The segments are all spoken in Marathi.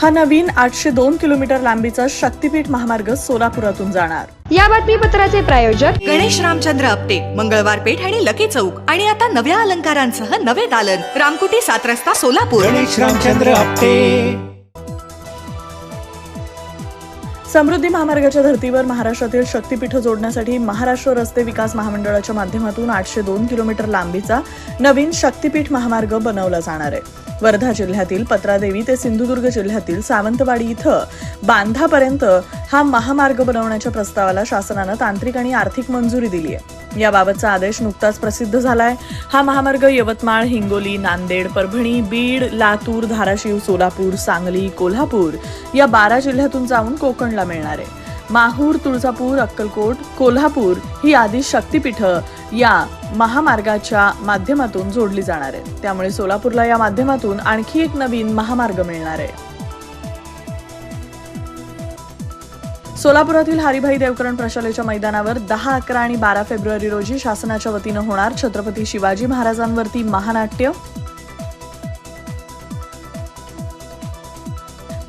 हा नवीन आठशे दोन किलोमीटर लांबीचा शक्तीपीठ महामार्ग सोलापुरातून जाणार. या बातमीपत्राचे प्रायोजक गणेश रामचंद्र आपटे मंगळवार पेठ आणि लकी चौक आणि आता नव्या अलंकारांसह नवे दालन रामकुटी सात रस्ता सोलापूर. गणेश रामचंद्र आपटे. समृद्धी महामार्गाच्या धर्तीवर महाराष्ट्रातील शक्तीपीठ जोडण्यासाठी महाराष्ट्र रस्ते विकास महामंडळाच्या माध्यमातून आठशे दोन किलोमीटर लांबीचा नवीन शक्तीपीठ महामार्ग बनवला जाणार आहे. वर्धा जिल्ह्यातील पत्रादेवी ते सिंधुदुर्ग जिल्ह्यातील सावंतवाडी इथं बांधापर्यंत हा महामार्ग बनवण्याच्या प्रस्तावाला शासनानं तांत्रिक आणि आर्थिक मंजुरी दिली आहे. याबाबतचा आदेश नुकताच प्रसिद्ध झालाय. हा महामार्ग यवतमाळ हिंगोली नांदेड परभणी बीड लातूर धाराशिव सोलापूर सांगली कोल्हापूर या बारा जिल्ह्यातून जाऊन कोकणला मिळणार आहे. माहूर तुळजापूर अक्कलकोट कोल्हापूर ही आदी शक्तीपीठ या महामार्गाच्या माध्यमातून जोडली जाणार आहे. त्यामुळे सोलापूरला या माध्यमातून आणखी एक नवीन महामार्ग मिळणार आहे. सोलापुरातील हरिभाई देवकरण प्रशालेच्या मैदानावर दहा अकरा आणि बारा फेब्रुवारी रोजी शासनाच्या वतीनं होणार छत्रपती शिवाजी महाराजांवरती महानाट्य.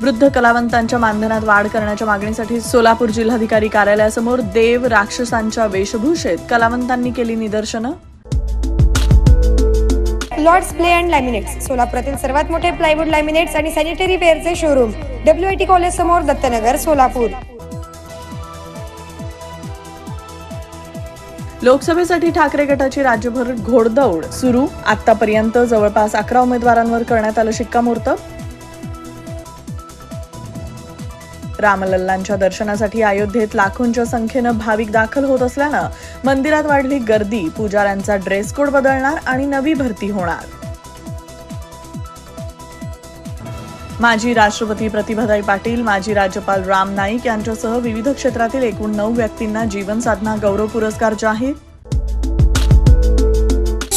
वृद्ध कलावंतांच्या मानधनात वाढ करण्याच्या मागणीसाठी सोलापूर जिल्हाधिकारी कार्यालयासमोर देव राक्षसांच्या वेशभूषेत कलावंतांनी केली निदर्शनं. लॉर्ड्स प्ले अँड लॅमिनेट्स सोलापुरातील सर्वात मोठे प्लायवूड लॅमिनेट्स आणि sanitary वेअरचे showroom W I T college समोर दत्तनगर सोलापूर. लोकसभेसाठी ठाकरे गटाची राज्यभर घोडदौड सुरू. आतापर्यंत जवळपास अकरा उमेदवारांवर करण्यात आलं शिक्कामोर्तब. रामलल्लांच्या दर्शनासाठी अयोध्येत लाखोंच्या संख्येनं भाविक दाखल होत असल्यानं मंदिरात वाढली गर्दी पुजाऱ्यांचा ड्रेस कोड बदलणार आणि नवी भरती होणार. माजी राष्ट्रपती प्रतिभाताई पाटील माजी राज्यपाल राम नाईक यांच्यासह विविध क्षेत्रातील एकूण नऊ व्यक्तींना जीवन साधना गौरव पुरस्कार जाहीर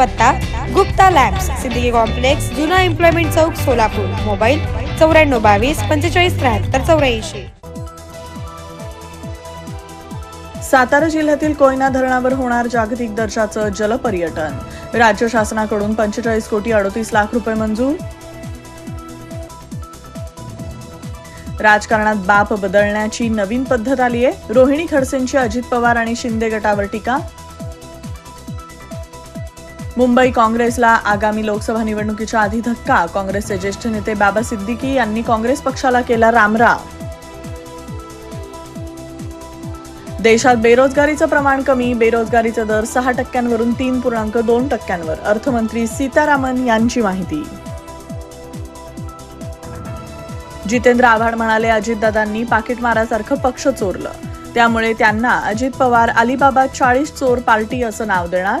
पत्ता गुप्ता लॅम्प्स सिद्दीकी कॉम्प्लेक्स जुना एम्प्लॉयमेंट चौक सोलापूर. मोबाईल चौऱ्याण्णव बावीस पंचेचाळीस त्र्याहत्तर चौऱ्याऐंशी. सातारा जिल्ह्यातील कोयना धरणावर होणार जागतिक दर्जाचं जलपर्यटन. राज्य शासनाकडून पंचेचाळीस कोटी अडतीस लाख रुपये मंजूर. राजकारणात बाप बदलण्याची नवीन पद्धत आली आहे रोहिणी खडसेंची अजित पवार आणि शिंदे गटावर टीका. मुंबई काँग्रेसला आगामी लोकसभा निवडणुकीच्या आधी धक्का. काँग्रेसचे ज्येष्ठ नेते बाबा सिद्दीकी यांनी काँग्रेस पक्षाला केला रामराव. देशात बेरोजगारीचं प्रमाण कमी बेरोजगारीचा दर सहा टक्क्यांवरून तीन पूर्णांक दोन टक्क्यांवर अर्थमंत्री सीतारामन यांची माहिती. जितेंद्र आव्हाड म्हणाले अजितदादांनी पाकिटमारासारखं पक्ष चोरलं. त्यामुळे त्यांना अजित पवार अलिबाबा चाळीस चोर पार्टी असं नाव देणार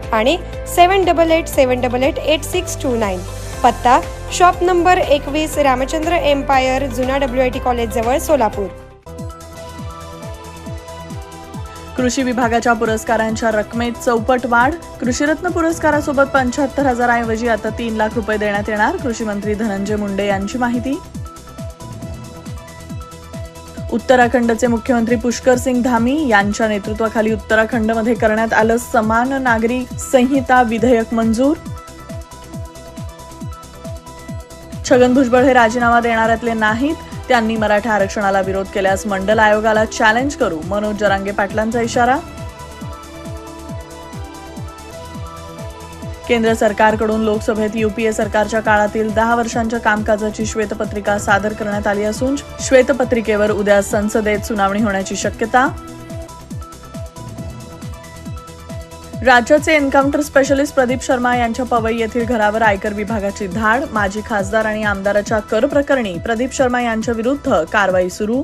आणि seven double eight seven double eight eight six two nine. पत्ता शॉप नंबर एकवीस रामचंद्र एम्पायर जुना डब्ल्यू आय टी कॉलेज जवळ सोलापूर. कृषी विभागाच्या पुरस्कारांच्या रकमेत चौपट वाढ. कृषीरत्न पुरस्कारासोबत पंच्याहत्तर हजाराऐवजी आता तीन लाख रुपये देण्यात येणार. कृषी मंत्री धनंजय मुंडे यांची माहिती. उत्तराखंडचे मुख्यमंत्री पुष्कर सिंग धामी यांच्या नेतृत्वाखाली उत्तराखंडमध्ये करण्यात आलं समान नागरी संहिता विधेयक मंजूर. छगन भुजबळ हे राजीनामा देणाऱ्यातले नाहीत. त्यांनी मराठा आरक्षणाला विरोध केल्यास मंडल आयोगाला चॅलेंज करू मनोज जरांगे पाटलांचा इशारा. केंद्र सरकारकडून लोकसभेत युपीए सरकारच्या काळातील दहा वर्षांच्या कामकाजाची श्वेतपत्रिका सादर करण्यात आली असून श्वेतपत्रिकेवर उद्या संसदेत सुनावणी होण्याची शक्यता. राज्याचे एन्काउंटर स्पेशलिस्ट प्रदीप शर्मा यांच्या पवई येथील घरावर आयकर विभागाची धाड माजी खासदार आणि आमदाराच्या कर प्रकरणी प्रदीप शर्मा यांच्या विरुद्ध कारवाई सुरू.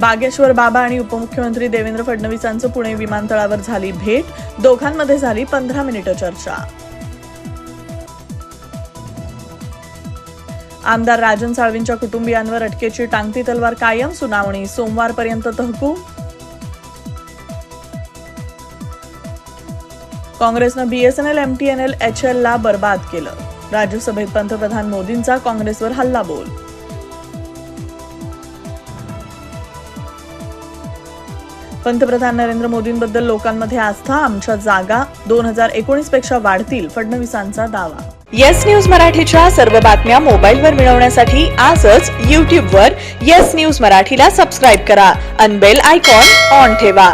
बागेश्वर बाबा आणि उपमुख्यमंत्री देवेंद्र फडणवीसांचं पुणे विमानतळावर झाली भेट. दोघांमध्ये झाली पंधरा मिनिटं चर्चा. आमदार राजन साळवींच्या कुटुंबियांवर अटकेची टांगती तलवार कायम सुनावणी सोमवारपर्यंत तहकूब. काँग्रेसनं बीएसएनएल एमटीएनएल एच ला बर्बाद केलं. राज्यसभेत पंतप्रधान मोदींचा काँग्रेसवर हल्ला बोल पंतप्रधान नरेंद्र मोदींबद्दल लोकांमध्ये आस्था आमच्या जागा दोन हजार एकोणीसपेक्षा वाढतील फडणवीसांचा दावा. येस न्यूज मराठीच्या सर्व बातम्या मोबाईलवर मिळवण्यासाठी आजच यूट्यूबवर येस न्यूज मराठीला सबस्क्राईब करा. अनबेल आयकॉन ऑन ठेवा.